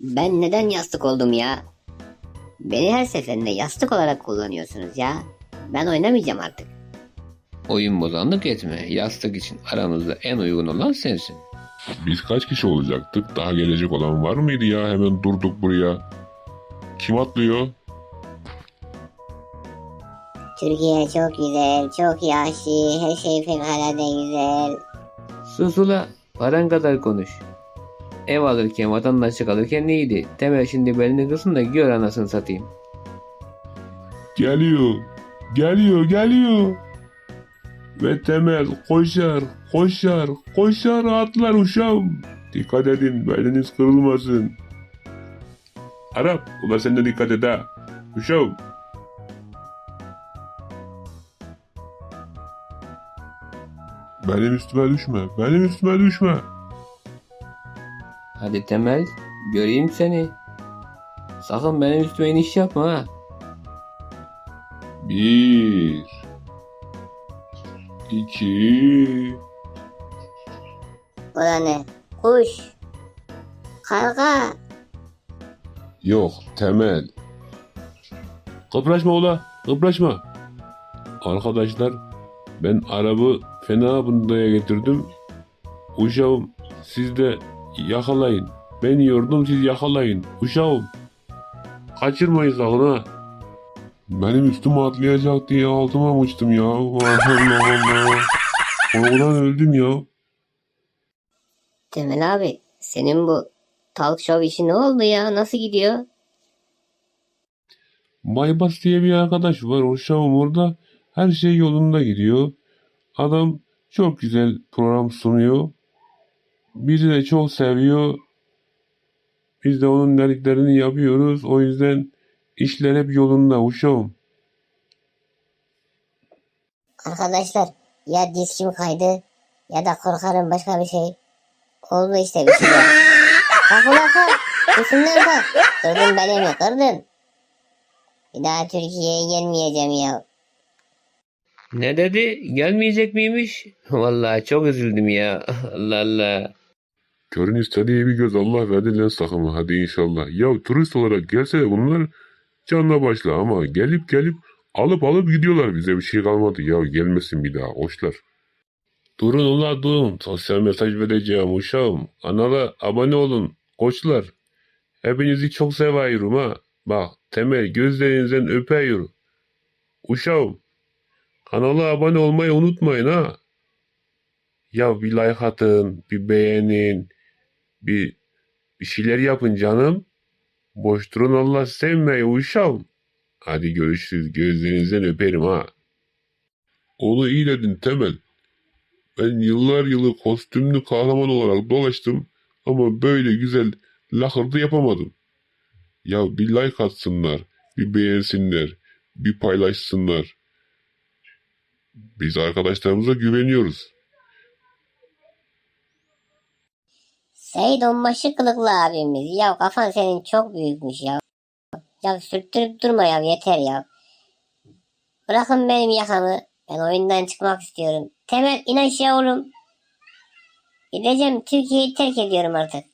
Ben neden yastık oldum ya? Beni her seferinde yastık olarak kullanıyorsunuz ya. Ben oynamayacağım artık. Oyun bozanlık etme. Yastık için aramızda en uygun olan sensin. Biz kaç kişi olacaktık? Daha gelecek olan var mıydı ya? Hemen durduk buraya. Kim atlıyor? Türkiye çok güzel, çok yaşlı, her şey fevkalade güzel. Sus ula. Paran kadar konuş. Ev alırken vatandaşlık alırken neydi? Temel şimdi belini kılsın da gör anasını satayım. Geliyor. Geliyor, geliyor. Ve Temel koşar, koşar, koşar atlar uşağım. Dikkat edin, beliniz kırılmasın. Arap, ula sen de dikkat et ha. Uşağım. Benim üstüme düşme, benim üstüme düşme. Hadi Temel. Göreyim seni. Sakın benim üstüme iniş yapma ha. Bir, iki, Bu da ne? Kuş. Karga. Yok temel. Kıpraşma ula kıpraşma. Arkadaşlar ben arabı fena bundaya getirdim. Uşağım siz de yakalayın. Ben yordum siz yakalayın. Uşağım. Kaçırmayın sakın ha. Benim üstüme atlayacaktı ya altıma mıçtım ya. Allah Allah. Korkudan öldüm ya. Temel abi, senin bu talk show işi ne oldu ya? Nasıl gidiyor? Baybas diye bir arkadaş var. Uşağım orada her şey yolunda gidiyor. Adam çok güzel program sunuyor. Bizi de çok seviyor. Biz de onun dediklerini yapıyoruz. O yüzden işler hep yolunda uşağım. Arkadaşlar ya diskim kaydı ya da korkarım başka bir şey. Oldu işte bir şeyler. Kalk ulan kalk. Üstünden kalk. Kırdın belimi kırdın. Bir daha Türkiye'ye gelmeyeceğim ya. Ne dedi? Gelmeyecek miymiş? Vallahi çok üzüldüm ya. Allah Allah. Körün istediği bir göz Allah verdi lens takımı hadi inşallah. Ya turist olarak gelse bunlar canla başla ama gelip gelip alıp alıp gidiyorlar bize bir şey kalmadı. Ya gelmesin bir daha hoşlar. Durun ula durun. Sosyal mesaj vereceğim uşağım. Kanala abone olun. Koçlar. Hepinizi çok seviyorum ha. Bak temel gözlerinizden öpüyorum. Uşağım. Kanala abone olmayı unutmayın ha. Ya bir like atın, bir beğenin, bir, bir şeyler yapın canım. Boş durun Allah sevmeyi uşağım. Hadi görüşürüz. Gözlerinizden öperim ha. Onu iyi dedin Temel. Ben yıllar yılı kostümlü kahraman olarak dolaştım ama böyle güzel lakırdı yapamadım. Ya bir like atsınlar, bir beğensinler, bir paylaşsınlar. Biz arkadaşlarımıza güveniyoruz. Seyit onbaşı kılıklı abimiz. Ya kafan senin çok büyükmüş ya. Ya sürttürüp durma ya yeter ya. Bırakın benim yakamı. Ben oyundan çıkmak istiyorum. Temel in aşağı oğlum. Gideceğim Türkiye'yi terk ediyorum artık.